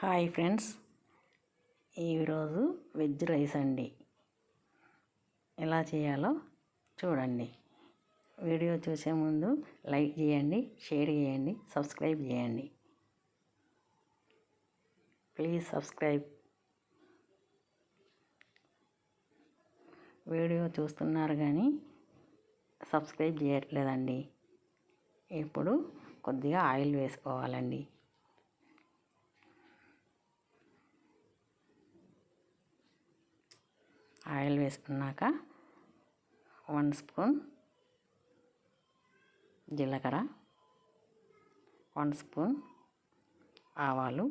Hi friends. ఈరోజు veg rice అండి. ఎలా చేయాలో చూడండి. వీడియో చూసే ముందు లైక్ చేయండి షేర్ చేయండి సబ్స్క్రైబ్ చేయండి. Please subscribe. వీడియో చూస్తున్నారు కానీ సబ్స్క్రైబ్ చేయట్లేదండి. ఇప్పుడు కొద్దిగా ఆయిల్ వేసుకోవాలండి. ఆయిల్ వేసుకున్నాక వన్ స్పూన్ జీలకర్ర వన్ స్పూన్ ఆవాలు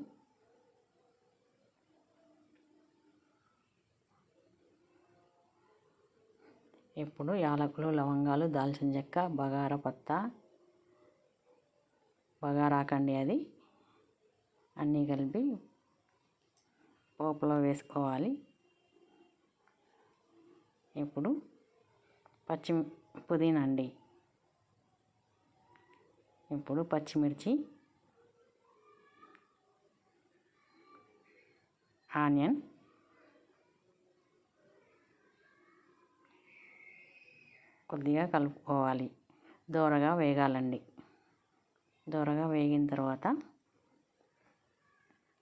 ఇప్పుడు యాలకులు లవంగాలు దాల్చిన చెక్క బగారా పత్తా బగారాకండి అది. అన్నీ కలిపి పోపులో వేసుకోవాలి. ఇప్పుడు పచ్చి పుదీనా అండి. ఇప్పుడు పచ్చిమిర్చి ఆనియన్ కొద్దిగా కలుపుకోవాలి. దూరగా వేగాలండి. దూరగా వేగిన తర్వాత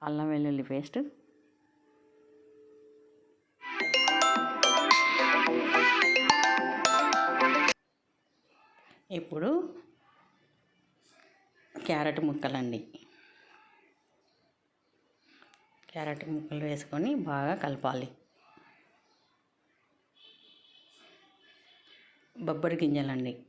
అల్లం వెల్లుల్లి పేస్ట్ ఇప్పుడు క్యారెట్ ముక్కలండి. క్యారెట్ ముక్కలు వేసుకొని బాగా కలపాలి. బొబ్బరి గింజలండి.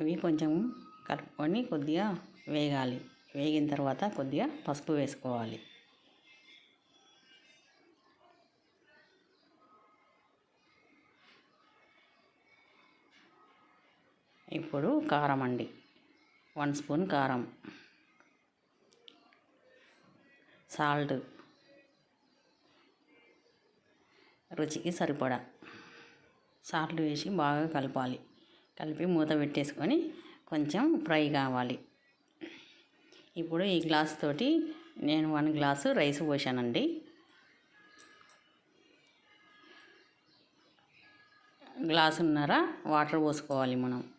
ఇవి కొంచెం కలుపుకొని కొద్దిగా వేగాలి. వేగిన తర్వాత కొద్దిగా పసుపు వేసుకోవాలి. ఇప్పుడు కారం అండి. వన్ స్పూన్ కారం. సాల్ట్. రుచికి సరిపడా. సాల్ట్ వేసి బాగా కలపాలి. కలిపి మూత పెట్టేసుకొని కొంచెం ఫ్రై కావాలి. ఇప్పుడు ఈ గ్లాస్ తోటి నేను వన్ గ్లాసు రైస్ పోసానండి. గ్లాసున్నర వాటర్ పోసుకోవాలి మనం.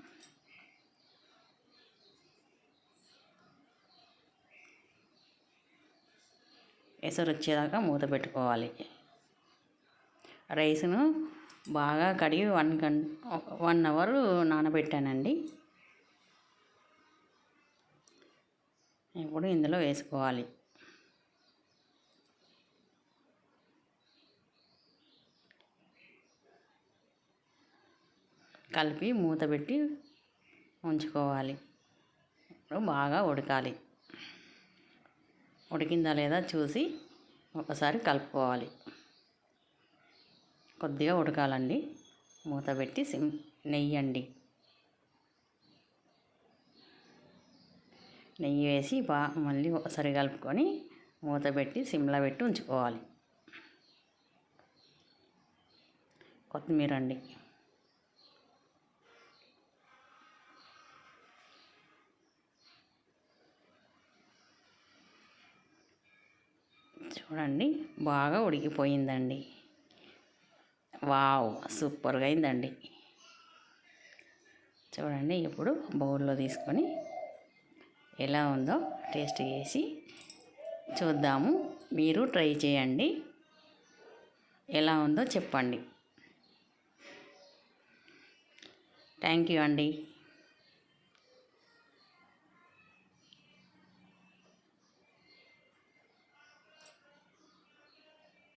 ఎసరు వచ్చేదాకా మూత పెట్టుకోవాలి. రైస్ను బాగా కడిగి వన్ గం వన్ అవర్ నానబెట్టానండి. ఇప్పుడు ఇందులో వేసుకోవాలి. కలిపి మూత పెట్టి ఉంచుకోవాలి. ఇప్పుడు బాగా ఉడకాలి. ఉడికిందా లేదా చూసి ఒకసారి కలుపుకోవాలి. కొద్దిగా ఉడకాలండి. మూత పెట్టి సిమ్ నెయ్యి అండి నెయ్యి వేసి బా మళ్ళీ ఒకసారి కలుపుకొని మూత పెట్టి సిమ్లో పెట్టి ఉంచుకోవాలి. కొత్తిమీర అండి చూడండి బాగా ఉడికిపోయిందండి. వావ్ సూపర్గా అయిందండి. చూడండి ఇప్పుడు బౌల్లో తీసుకొని ఎలా ఉందో టేస్ట్ చేసి చూద్దాము. మీరు ట్రై చేయండి. ఎలా ఉందో చెప్పండి. థ్యాంక్ యూ అండి.